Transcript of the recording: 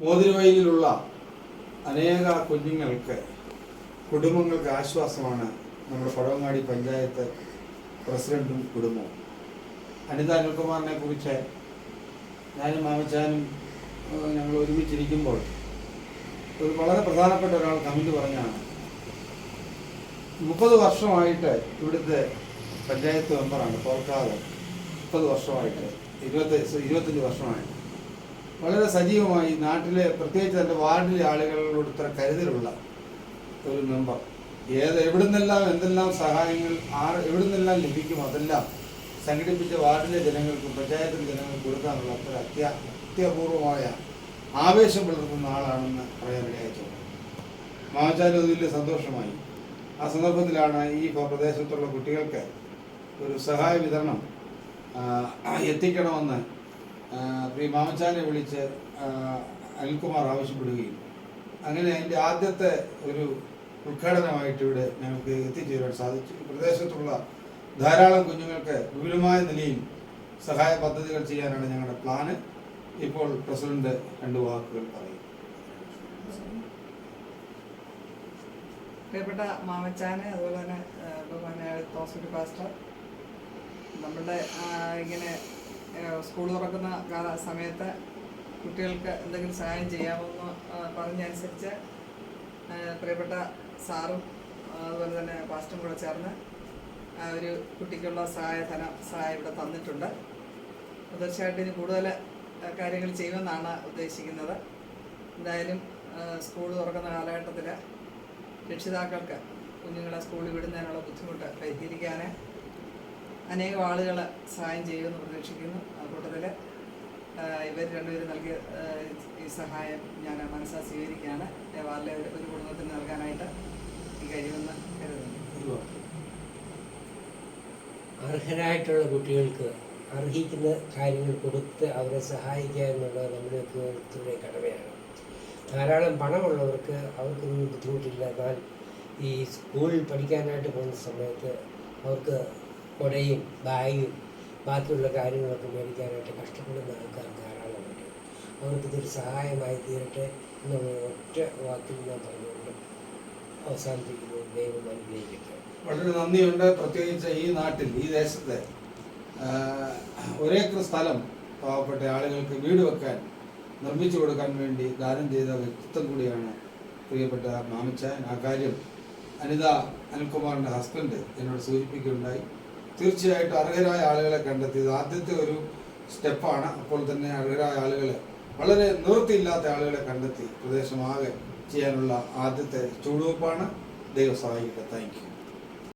മോതിരവയലിലുള്ള അനേക കുഞ്ഞുങ്ങൾക്ക് കുടുംബങ്ങൾക്ക് ആശ്വാസമാണ് നമ്മുടെ പടവങ്ങാടി പഞ്ചായത്ത് പ്രസിഡന്റും കുടുംബവും. അനിത അനിൽകുമാറിനെ കുറിച്ച് ഞാനും മാമച്ചാനും ഞങ്ങൾ ഒരുമിച്ചിരിക്കുമ്പോൾ ഒരു വളരെ പ്രധാനപ്പെട്ട ഒരാൾ കമന്റ് പറഞ്ഞാണ് മുപ്പത് വർഷമായിട്ട് ഇവിടുത്തെ പഞ്ചായത്ത് മെമ്പറാണ് പോർക്കാതെ മുപ്പത് വർഷമായിട്ട് ഇരുപത്തി ഇരുപത്തഞ്ച് വർഷമായിട്ട് വളരെ സജീവമായി നാട്ടിലെ പ്രത്യേകിച്ച് തന്റെ വാർഡിലെ ആളുകളോട് ഇത്ര കരുതലുള്ള ഒരു മെമ്പർ. ഏത് എവിടുന്നെല്ലാം എന്തെല്ലാം സഹായങ്ങൾ ആർ എവിടുന്നെല്ലാം ലഭിക്കും അതെല്ലാം സംഘടിപ്പിച്ച വാർഡിലെ ജനങ്ങൾക്കും പഞ്ചായത്തിലെ ജനങ്ങൾക്കും കൊടുക്കാനുള്ള അത്ര അത്യ അത്യപൂർവമായ ആവേശം പുലർത്തുന്ന ആളാണെന്ന് പറയാനിടയായിട്ടുണ്ട് മാമച്ചാലും അത് വലിയ സന്തോഷമായി. ആ സന്ദർഭത്തിലാണ് ഈ പ്രദേശത്തുള്ള കുട്ടികൾക്ക് ഒരു സഹായ വിതരണം എത്തിക്കണമെന്ന് പ്രിയ മാമച്ചാനെ വിളിച്ച് അനിൽകുമാർ ആവശ്യപ്പെടുകയും. അങ്ങനെ എന്റെ ആദ്യത്തെ ഒരു ഉദ്ഘാടനമായിട്ട് ഇവിടെ ഞങ്ങൾക്ക് എത്തിച്ചേരാൻ സാധിച്ചു. പ്രദേശത്തുള്ള ധാരാളം കുഞ്ഞുങ്ങൾക്ക് വിപുലമായ നിലയിൽ സഹായ പദ്ധതികൾ ചെയ്യാനാണ് ഞങ്ങളുടെ പ്ലാന്. ഇപ്പോൾ പ്രസിഡന്റ് രണ്ട് വാക്കുകൾ പറയും. പ്രിയപ്പെട്ട മാമച്ചാന് അതുപോലെ തന്നെ ബഹുമാനായ തോസുരി പാസ്റ്റർ നമ്മളുടെ ഇങ്ങനെ സ്കൂൾ തുറക്കുന്ന സമയത്ത് കുട്ടികൾക്ക് എന്തെങ്കിലും സഹായം ചെയ്യാമെന്ന് പറഞ്ഞനുസരിച്ച് പ്രിയപ്പെട്ട സാറും അതുപോലെ തന്നെ പാസ്റ്റും കൂടെ ചേർന്ന് ഒരു കുട്ടിക്കുള്ള സഹായധനം സഹായം ഇവിടെ തന്നിട്ടുണ്ട്. തീർച്ചയായിട്ടും ഇനി കൂടുതൽ കാര്യങ്ങൾ ചെയ്യുമെന്നാണ് ഉദ്ദേശിക്കുന്നത്. എന്തായാലും സ്കൂൾ തുറക്കുന്ന കാലഘട്ടത്തിൽ രക്ഷിതാക്കൾക്ക് കുഞ്ഞുങ്ങളെ സ്കൂളിൽ വിടുന്നതിനുള്ള ബുദ്ധിമുട്ട് പരിഹരിക്കാൻ അനേകം ആളുകൾ സഹായം ചെയ്യുമെന്ന് പ്രതീക്ഷിക്കുന്നു. കൂട്ടത്തിൽ ഇവർ രണ്ടുപേരും നൽകിയ ഈ സഹായം ഞാൻ മനസ്സാ സ്വീകരിക്കുകയാണ്. ദേവാലയ ഒരു കുടുംബത്തിന് നൽകാനായിട്ട് ഈ കഴിയുമെന്ന് കരുതുന്നു. അർഹരായിട്ടുള്ള കുട്ടികൾക്ക് അർഹിക്കുന്ന കാര്യങ്ങൾ കൊടുത്ത് അവരെ സഹായിക്കുക എന്നുള്ളത് നമ്മുടെ ഓരോരുത്തരുടെ കടമയാണ്. ധാരാളം പണമുള്ളവർക്ക് അവർക്കൊന്നും ബുദ്ധിമുട്ടില്ല. എന്നാൽ ഈ സ്കൂളിൽ പഠിക്കാനായിട്ട് പോകുന്ന സമയത്ത് അവർക്ക് കൊടയും ബാഗും ബാക്കിയുള്ള കാര്യങ്ങളൊക്കെ മേടിക്കാനായിട്ട് കഷ്ടപ്പെടുന്ന ആൾക്കാർ ധാരാളമുണ്ട് അവർക്ക് ഇതൊരു സഹായമായി തീരട്ടെ എന്നുള്ള ഒറ്റ വാക്കിൽ ഞാൻ പറഞ്ഞുകൊണ്ട് അവസാനിപ്പിക്കുന്നു. ദൈവം അനുഗ്രഹിക്കട്ടെ. വളരെ നന്ദിയുണ്ട്. പ്രത്യേകിച്ച് ഈ നാട്ടിൽ ഈ ദേശത്തെ ഒരേക്കർ സ്ഥലം പാവപ്പെട്ട ആളുകൾക്ക് വീട് വെക്കാൻ നിർമ്മിച്ചു കൊടുക്കാൻ വേണ്ടി ദാനം ചെയ്ത വ്യക്തിത്വം കൂടിയാണ് പ്രിയപ്പെട്ട മാമിച്ചാൻ. ആ കാര്യം അനിത അനിൽകുമാറിന്റെ ഹസ്ബൻഡ് എന്നോട് സൂചിപ്പിക്കുകയുണ്ടായി. തീർച്ചയായിട്ടും അർഹരായ ആളുകളെ കണ്ടെത്തിയത് ആദ്യത്തെ ഒരു സ്റ്റെപ്പാണ്. അപ്പോൾ തന്നെ അർഹരായ ആളുകളെ വളരെ നിവൃത്തിയില്ലാത്ത ആളുകളെ കണ്ടെത്തി പ്രദേശമാകെ ചെയ്യാനുള്ള ആദ്യത്തെ ചുവടുവെപ്പാണ് ദൈവം സഹായിക്കട്ടെ. Thank you.